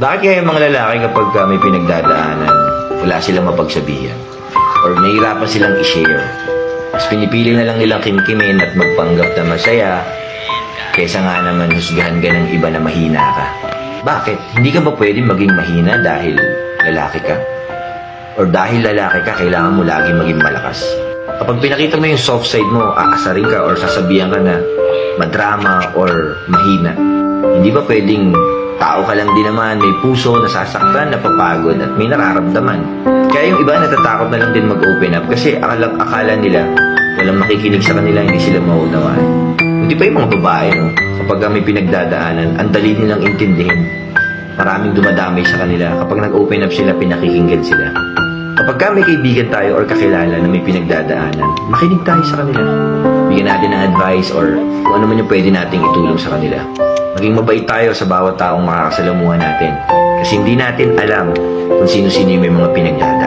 Bakit kaya yung mga lalaki kapag uh, may pinagdadaanan, wala silang mapagsabihan? Or nahihirapan silang i-share? Mas pinipili na lang nilang kimkimin at magpanggap na masaya kaysa nga naman husgahan ka ng iba na mahina ka. Bakit? Hindi ka ba pwedeng maging mahina dahil lalaki ka? Or dahil lalaki ka, kailangan mo laging maging malakas? Kapag pinakita mo yung soft side mo, aasarin ka or sasabihan ka na madrama or mahina. Hindi ba pwedeng tao ka lang din naman, may puso, nasasaktan, napapagod at may nararamdaman. Kaya yung iba natatakot na lang din mag-open up kasi akala, akala nila walang makikinig sa kanila, hindi sila maunawaan. Hindi pa yung mga babae, no? Kapag may pinagdadaanan, ang dali nilang intindihin. Maraming dumadamay sa kanila. Kapag nag-open up sila, pinakikinggan sila. Kapag ka may kaibigan tayo or kakilala na may pinagdadaanan, makinig tayo sa kanila. Bigyan natin ng advice or kung ano man yung pwede nating itulong sa kanila. Maging mabait tayo sa bawat taong makakasalamuhan natin. Kasi hindi natin alam kung sino-sino yung may mga pinagdadaanan.